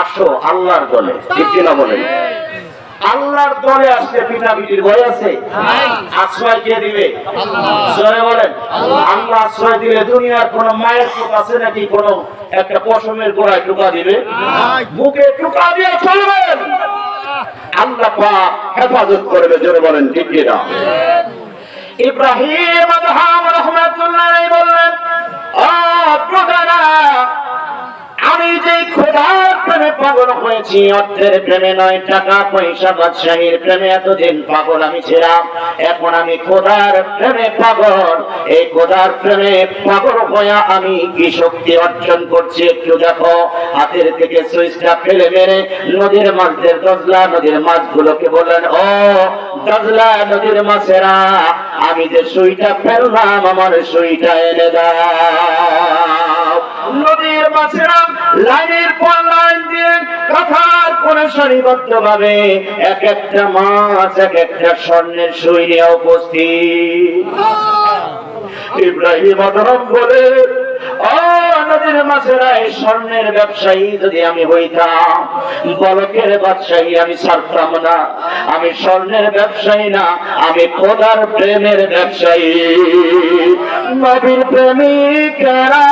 আসো, আল্লাহর দলে আল্লাহর দলে পিতা ভয় আছে? আশ্রয় কে দিবে? জোরে বলেন। আল্লাহ আশ্রয় দুনিয়ার কোন মায়ের চোখ আছে নাকি কোন একটা পশমের গোড়ায় টুকা দিবে? বুকে টুকা দিয়ে চলবেন। আল্লাহ হেফাজত করবে, জোরে বলেন, ঠিক ইব্রাহিম হয়েছি অর্থের প্রেমে নয়, টাকা পয়সা বাদশাহীর প্রেমে এতদিন পাগল আমি ছিলাম। এখন আমি খোদার প্রেমে পাগল। এই খোদার প্রেমে পাগল হয়ে আমি কি শক্তি অর্জন করছি একটু দেখো। হাতের থেকে সুইচটা ফেলে মেরে নদীর মাছদের দজলা নদীর মাছগুলোকে বললেন, ও দজলা নদীর মাছেরা, আমি যে সুইটা ফেললাম, আমার সুইটা এনে দাও। নদীর মাছেরা, লাইনের পর লাইন দিয়ে সারিবদ্ধ ভাবে এক একটা মাছ এক একটা স্বর্ণের উপস্থিত। ইব্রাহিম বলে নদীর মাছেরা এই স্বর্ণের ব্যবসায়ী যদি আমি হইতাম বলকের ব্যবসায়ী আমি ছাড়তাম না, আমি স্বর্ণের ব্যবসায়ী না, আমি খোদার প্রেমের ব্যবসায়ী। নবীর প্রেমিকেরা